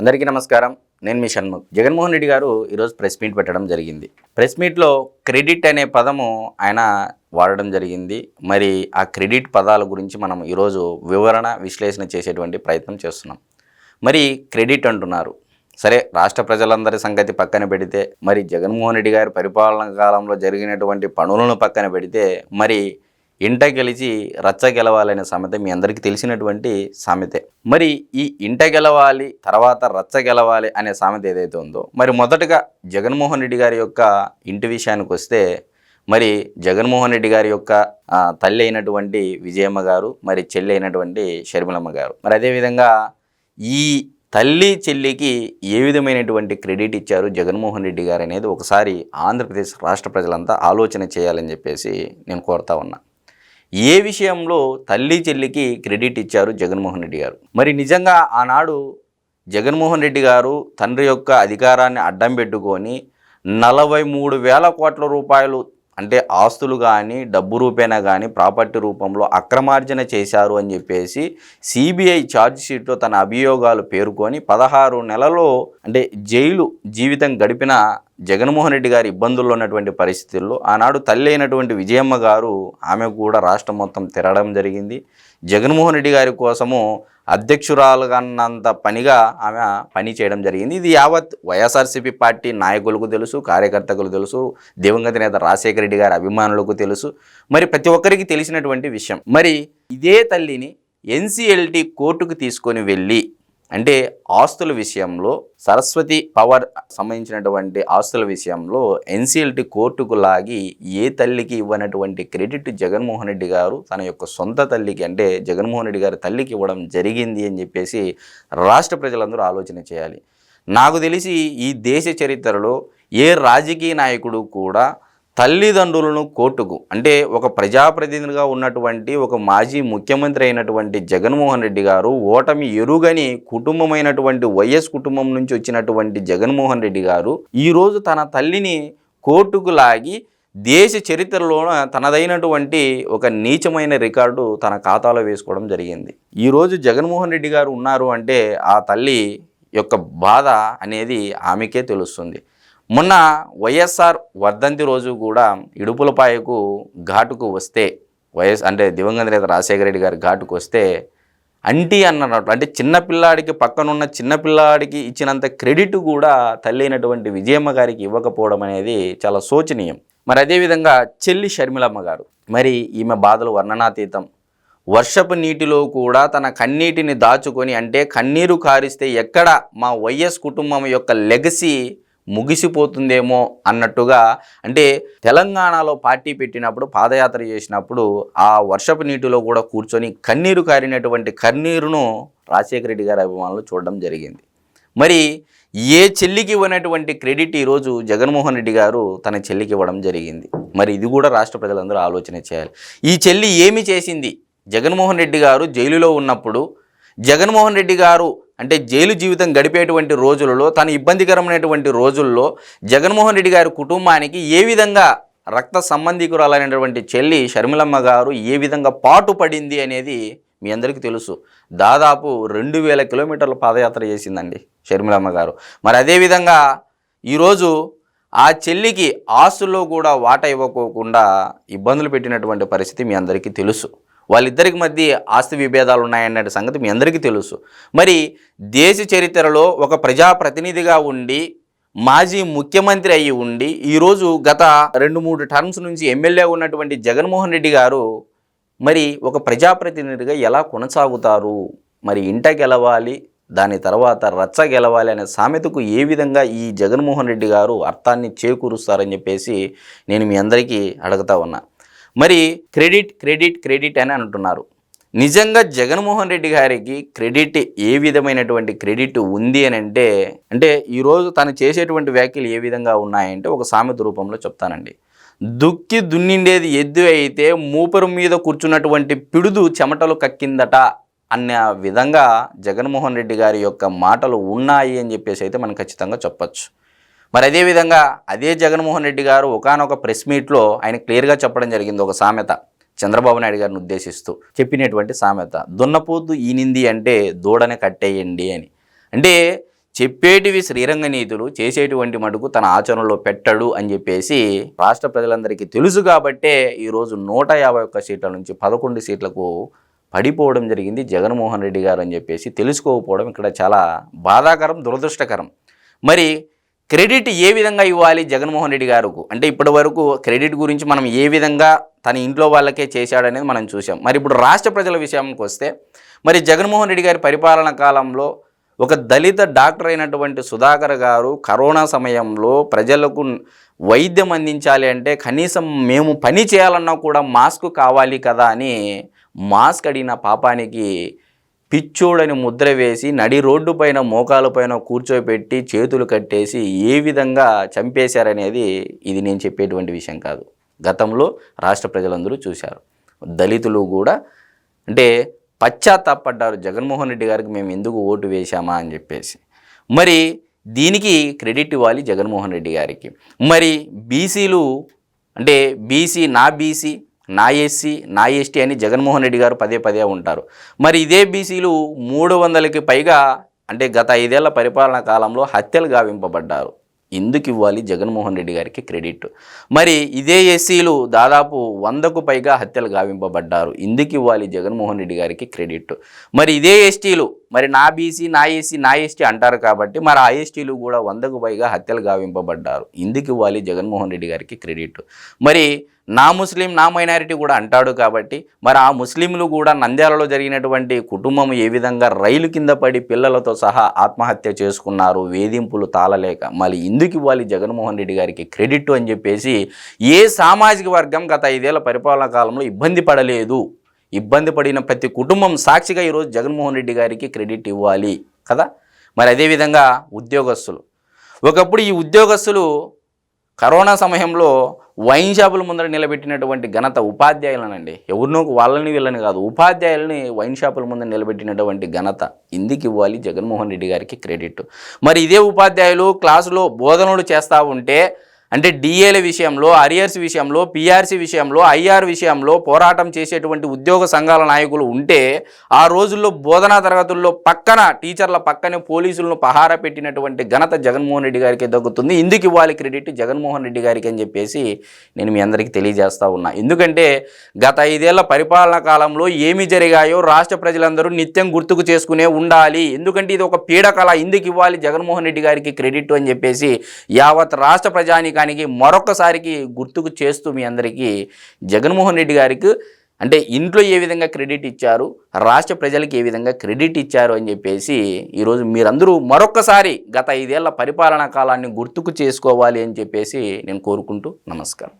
అందరికీ నమస్కారం. నేను మీ షణ్ముఖ్. జగన్మోహన్ రెడ్డి గారు ఈరోజు ప్రెస్ మీట్ పెట్టడం జరిగింది. ప్రెస్ మీట్లో క్రెడిట్ అనే పదము ఆయన వాడడం జరిగింది. మరి ఆ క్రెడిట్ పదాల గురించి మనం ఈరోజు వివరణ విశ్లేషణ చేసేటువంటి ప్రయత్నం చేస్తున్నాం. మరి క్రెడిట్ అంటున్నారు. సరే రాష్ట్ర ప్రజలందరి సంగతి పక్కన పెడితే మరి జగన్మోహన్ రెడ్డి గారి పరిపాలన కాలంలో జరిగినటువంటి పనులను పక్కన పెడితే మరి ఇంట గెలిచి రచ్చ గెలవాలనే సామెత మీ అందరికీ తెలిసినటువంటి సామెతే. మరి ఈ ఇంట గెలవాలి తర్వాత రచ్చ గెలవాలి అనే సామెత ఏదైతే ఉందో మరి మొదటగా జగన్మోహన్ రెడ్డి గారి యొక్క ఇంటి విషయానికి వస్తే మరి జగన్మోహన్ రెడ్డి గారి యొక్క తల్లి అయినటువంటి విజయమ్మ గారు మరి చెల్లి అయినటువంటి షర్మిలమ్మ గారు. మరి అదేవిధంగా ఈ తల్లి చెల్లికి ఏ విధమైనటువంటి క్రెడిట్ ఇచ్చారు జగన్మోహన్ రెడ్డి గారు అనేది ఒకసారి ఆంధ్రప్రదేశ్ రాష్ట్ర ప్రజలంతా ఆలోచన చేయాలని చెప్పేసి నేను కోరుతా ఉన్నా. ఏ విషయంలో తల్లి చెల్లికి క్రెడిట్ ఇచ్చారు జగన్మోహన్ రెడ్డి గారు? మరి నిజంగా ఆనాడు జగన్మోహన్ రెడ్డి గారు తండ్రి యొక్క అధికారాన్ని అడ్డం పెట్టుకొని నలభై మూడు వేల కోట్ల రూపాయలు అంటే ఆస్తులు కానీ డబ్బు రూపేణా కానీ ప్రాపర్టీ రూపంలో అక్రమార్జన చేశారు అని చెప్పేసి సిబిఐ ఛార్జ్ షీట్లో తన అభియోగాలు పేర్కొని పదహారు నెలలో అంటే జైలు జీవితం గడిపిన జగన్మోహన్ రెడ్డి గారి ఇబ్బందుల్లో ఉన్నటువంటి పరిస్థితుల్లో ఆనాడు తల్లి అయినటువంటి విజయమ్మ గారు ఆమె కూడా రాష్ట్రం మొత్తం తిరగడం జరిగింది. జగన్మోహన్ రెడ్డి గారి కోసము అధ్యక్షురాలుగన్నంత పనిగా ఆమె పని చేయడం జరిగింది. ఇది యావత్ వైఎస్ఆర్సీపీ పార్టీ నాయకులకు తెలుసు కార్యకర్తలకు తెలుసు దివంగత నేత రాజశేఖర రెడ్డి గారి అభిమానులకు తెలుసు. మరి ప్రతి ఒక్కరికి తెలిసినటువంటి విషయం. మరి ఇదే తల్లిని ఎన్సిఎల్టీ కోర్టుకు తీసుకొని వెళ్ళి అంటే ఆస్తుల విషయంలో సరస్వతి పవర్ సంబంధించినటువంటి ఆస్తుల విషయంలో ఎన్సీఎల్టీ కోర్టుకు లాగి ఏ తల్లికి ఇవ్వనటువంటి క్రెడిట్ జగన్మోహన్ రెడ్డి గారు తన యొక్క సొంత తల్లికి అంటే జగన్మోహన్ రెడ్డి గారి తల్లికి ఇవ్వడం జరిగింది అని చెప్పేసి రాష్ట్ర ప్రజలందరూ ఆలోచన చేయాలి. నాకు తెలిసి ఈ దేశ చరిత్రలో ఏ రాజకీయ నాయకుడు కూడా తల్లిదండ్రులను కోర్టుకు అంటే ఒక ప్రజాప్రతినిధిగా ఉన్నటువంటి ఒక మాజీ ముఖ్యమంత్రి అయినటువంటి జగన్మోహన్ రెడ్డి గారు ఓటమి ఎరుగని కుటుంబమైనటువంటి వైఎస్ కుటుంబం నుంచి వచ్చినటువంటి జగన్మోహన్ రెడ్డి గారు ఈరోజు తన తల్లిని కోర్టుకు లాగి దేశ చరిత్రలోన తనదైనటువంటి ఒక నీచమైన రికార్డు తన ఖాతాలో వేసుకోవడం జరిగింది. ఈరోజు జగన్మోహన్ రెడ్డి గారు ఉన్నారు అంటే ఆ తల్లి యొక్క బాధ అనేది ఆమెకే తెలుస్తుంది. మొన్న వైఎస్ఆర్ వర్ధంతి రోజు కూడా ఇడుపులపాయకు ఘాటుకు వస్తే వైఎస్ అంటే దివంగత నేత రాజశేఖర రెడ్డి గారి ఘాటుకు వస్తే అంటీ అన్నట్టు అంటే చిన్నపిల్లాడికి పక్కనున్న చిన్నపిల్లాడికి ఇచ్చినంత క్రెడిట్ కూడా తల్లి అయినటువంటి విజయమ్మ గారికి ఇవ్వకపోవడం అనేది చాలా శోచనీయం. మరి అదేవిధంగా చెల్లి షర్మిలమ్మ గారు మరి ఈమె బాధలు వర్ణనాతీతం. వర్షపు నీటిలో కూడా తన కన్నీటిని దాచుకొని అంటే కన్నీరు కారిస్తే ఎక్కడ మా వైఎస్ కుటుంబం యొక్క లెగసీ ముగిసిపోతుందేమో అన్నట్టుగా అంటే తెలంగాణలో పార్టీ పెట్టినప్పుడు పాదయాత్ర చేసినప్పుడు ఆ వర్షపు నీటిలో కూడా కూర్చొని కన్నీరు కారినటువంటి కన్నీరును రాజశేఖర రెడ్డి గారి అభిమానులు చూడడం జరిగింది. మరి ఏ చెల్లికి ఇవ్వనటువంటి క్రెడిట్ ఈరోజు జగన్మోహన్ రెడ్డి గారు తన చెల్లికి ఇవ్వడం జరిగింది. మరి ఇది కూడా రాష్ట్ర ప్రజలందరూ ఆలోచన చేయాలి. ఈ చెల్లి ఏమి చేసింది? జగన్మోహన్ రెడ్డి గారు జైలులో ఉన్నప్పుడు జగన్మోహన్ రెడ్డి గారు అంటే జైలు జీవితం గడిపేటువంటి రోజులలో తన ఇబ్బందికరమైనటువంటి రోజుల్లో జగన్మోహన్ రెడ్డి గారి కుటుంబానికి ఏ విధంగా రక్త సంబంధికురాలైనటువంటి చెల్లి షర్మిలమ్మ గారు ఏ విధంగా పాటు పడింది అనేది మీ అందరికీ తెలుసు. దాదాపు రెండు వేల కిలోమీటర్ల పాదయాత్ర చేసిందండి షర్మిలమ్మ గారు. మరి అదేవిధంగా ఈరోజు ఆ చెల్లికి ఆస్తుల్లో కూడా వాటా ఇవ్వకోకుండా ఇబ్బందులు పెట్టినటువంటి పరిస్థితి మీ అందరికీ తెలుసు. వాళ్ళిద్దరికి మధ్య ఆస్తి విభేదాలు ఉన్నాయన్న సంగతి మీ అందరికీ తెలుసు. మరి దేశ చరిత్రలో ఒక ప్రజాప్రతినిధిగా ఉండి మాజీ ముఖ్యమంత్రి అయి ఉండి ఈరోజు గత రెండు మూడు టర్మ్స్ నుంచి ఎమ్మెల్యే ఉన్నటువంటి జగన్మోహన్ రెడ్డి గారు మరి ఒక ప్రజాప్రతినిధిగా ఎలా కొనసాగుతారు? మరి ఇంట గెలవాలి దాని తర్వాత రచ్చ గెలవాలి అనే సామెతకు ఏ విధంగా ఈ జగన్మోహన్ రెడ్డి గారు అర్థాన్ని చేకూరుస్తారని చెప్పేసి నేను మీ అందరికీ అడుగుతా ఉన్నా. మరి క్రెడిట్ క్రెడిట్ క్రెడిట్ అని అంటున్నారు. నిజంగా జగన్మోహన్ రెడ్డి గారికి క్రెడిట్ ఏ విధమైనటువంటి క్రెడిట్ ఉంది అని అంటే అంటే ఈరోజు తను చేసేటువంటి వ్యాఖ్యలు ఏ విధంగా ఉన్నాయంటే ఒక సామెత రూపంలో చెప్తానండి. దుక్కి దున్నిండేది ఎద్దు అయితే మూపరు మీద కూర్చున్నటువంటి పిడుదు చెమటలు కక్కిందట అన్న విధంగా జగన్మోహన్ రెడ్డి గారి యొక్క మాటలు ఉన్నాయి అని చెప్పేసి అయితే మనం ఖచ్చితంగా చెప్పచ్చు. మరి అదేవిధంగా అదే జగన్మోహన్ రెడ్డి గారు ఒకానొక ప్రెస్ మీట్లో ఆయన క్లియర్గా చెప్పడం జరిగింది ఒక సామెత. చంద్రబాబు నాయుడు గారిని ఉద్దేశిస్తూ చెప్పినటువంటి సామెత. దున్నపోతు ఈనింది అంటే దూడని కట్టేయండి అని. అంటే చెప్పేటివి శ్రీరంగ నీతులు చేసేటువంటి మటుకు తన ఆచరణలో పెట్టడు అని చెప్పేసి రాష్ట్ర ప్రజలందరికీ తెలుసు కాబట్టే ఈరోజు నూట యాభై ఒక్క సీట్ల నుంచి పదకొండు సీట్లకు పడిపోవడం జరిగింది జగన్మోహన్ రెడ్డి గారు అని చెప్పేసి తెలుసుకోకపోవడం ఇక్కడ చాలా బాధాకరం దురదృష్టకరం. మరి క్రెడిట్ ఏ విధంగా ఇవ్వాలి జగన్మోహన్ రెడ్డి గారుకు? అంటే ఇప్పటి వరకు క్రెడిట్ గురించి మనం ఏ విధంగా తన ఇంట్లో వాళ్ళకే చేశాడనేది మనం చూసాం మరి ఇప్పుడు రాష్ట్ర ప్రజల విషయానికి వస్తే మరి జగన్మోహన్ రెడ్డి గారి పరిపాలన కాలంలో ఒక దళిత డాక్టర్ అయినటువంటి సుధాకర్ గారు కరోనా సమయంలో ప్రజలకు వైద్యం అందించాలి అంటే కనీసం మేము పని చేయాలన్నా కూడా మాస్క్ కావాలి కదా అని మాస్క్ అడిగిన పాపానికి పిచ్చోడని ముద్ర వేసి నడి రోడ్డు పైన మోకాల పైన కూర్చోబెట్టి చేతులు కట్టేసి ఏ విధంగా చంపేశారనేది ఇది నేను చెప్పేటువంటి విషయం కాదు. గతంలో రాష్ట్ర ప్రజలందరూ చూశారు. దళితులు కూడా అంటే పశ్చాత్తాపడ్డారు. జగన్మోహన్ రెడ్డి గారికి మేము ఎందుకు ఓటు వేశామా అని చెప్పేసి. మరి దీనికి క్రెడిట్ ఇవ్వాలి జగన్మోహన్ రెడ్డి గారికి. మరి బీసీలు అంటే బీసీ నా బీసీ నా ఎస్సీ నా ఎస్టీ అని జగన్మోహన్ రెడ్డి గారు పదే పదే ఉంటారు. మరి ఇదే బీసీలు మూడు వందలకి పైగా అంటే గత ఐదేళ్ళ పరిపాలనా కాలంలో హత్యలు గావింపబడ్డారు. ఎందుకు ఇవ్వాలి జగన్మోహన్ రెడ్డి గారికి క్రెడిట్? మరి ఇదే ఎస్సీలు దాదాపు వందకు పైగా హత్యలు గావింపబడ్డారు. ఎందుకు ఇవ్వాలి జగన్మోహన్ రెడ్డి గారికి క్రెడిట్? మరి ఇదే ఎస్టీలు మరి నా బీసీ నా ఎస్సీ నా ఎస్టీ అంటారు కాబట్టి మరి ఆ ఎస్టీలు కూడా వందకు పైగా హత్యలు గావింపబడ్డారు. ఎందుకు ఇవ్వాలి జగన్మోహన్ రెడ్డి గారికి క్రెడిట్? మరి నా ముస్లిం నా మైనారిటీ కూడా అంటాడు కాబట్టి మరి ఆ ముస్లింలు కూడా నంద్యాలలో జరిగినటువంటి కుటుంబం ఏ విధంగా రైలు కింద పడి పిల్లలతో సహా ఆత్మహత్య చేసుకున్నారు వేధింపులు తాళలేక మళ్ళీ ఇందుకు ఇవ్వాలి జగన్మోహన్ రెడ్డి గారికి క్రెడిట్ అని చెప్పేసి ఏ సామాజిక వర్గం గత ఐదేళ్ళ పరిపాలనా కాలంలో ఇబ్బంది పడలేదు. ఇబ్బంది పడిన ప్రతి కుటుంబం సాక్షిగా ఈరోజు జగన్మోహన్ రెడ్డి గారికి క్రెడిట్ ఇవ్వాలి కదా? మరి అదేవిధంగా ఉద్యోగస్తులు. ఒకప్పుడు ఈ ఉద్యోగస్తులు కరోనా సమయంలో వైన్ షాపుల ముందర నిలబెట్టినటువంటి ఘనత ఉపాధ్యాయులనండి. ఎవరినో వాళ్ళని వీళ్ళని కాదు ఉపాధ్యాయులని వైన్ షాపుల ముందర నిలబెట్టినటువంటి ఘనత ఇందుకు ఇవ్వాలి జగన్మోహన్ రెడ్డి గారికి క్రెడిట్. మరి ఇదే ఉపాధ్యాయులు క్లాసులో బోధనలు చేస్తూ ఉంటే అంటే డిఏల విషయంలో అరియర్స్ విషయంలో పిఆర్సీ విషయంలో ఐఆర్ విషయంలో పోరాటం చేసేటువంటి ఉద్యోగ సంఘాల నాయకులు ఉంటే ఆ రోజుల్లో బోధనా తరగతుల్లో పక్కన టీచర్ల పక్కనే పోలీసులను పహార పెట్టినటువంటి ఘనత జగన్మోహన్ రెడ్డి గారికి దక్కుతుంది. ఇందుకు ఇవ్వాలి క్రెడిట్ జగన్మోహన్ రెడ్డి గారికి అని చెప్పేసి నేను మీ అందరికీ తెలియజేస్తా ఉన్నా. ఎందుకంటే గత ఐదేళ్ళ పరిపాలనా కాలంలో ఏమి జరిగాయో రాష్ట్ర ప్రజలందరూ నిత్యం గుర్తుకు చేసుకునే ఉండాలి. ఎందుకంటే ఇది ఒక పీడకల. ఇందుకు ఇవ్వాలి జగన్మోహన్ రెడ్డి గారికి క్రెడిట్ అని చెప్పేసి యావత్ రాష్ట్ర ప్రజానికి ప్రజానికానికి మరొకసారికి గుర్తుకు చేస్తూ మీ అందరికీ జగన్మోహన్ రెడ్డి గారికి అంటే ఇంట్లో ఏ విధంగా క్రెడిట్ ఇచ్చారు రాష్ట్ర ప్రజలకు ఏ విధంగా క్రెడిట్ ఇచ్చారు అని చెప్పేసి ఈరోజు మీరందరూ మరొకసారి గత ఐదేళ్ళ పరిపాలనా కాలాన్ని గుర్తుకు చేసుకోవాలి అని చెప్పేసి నేను కోరుకుంటూ నమస్కారం.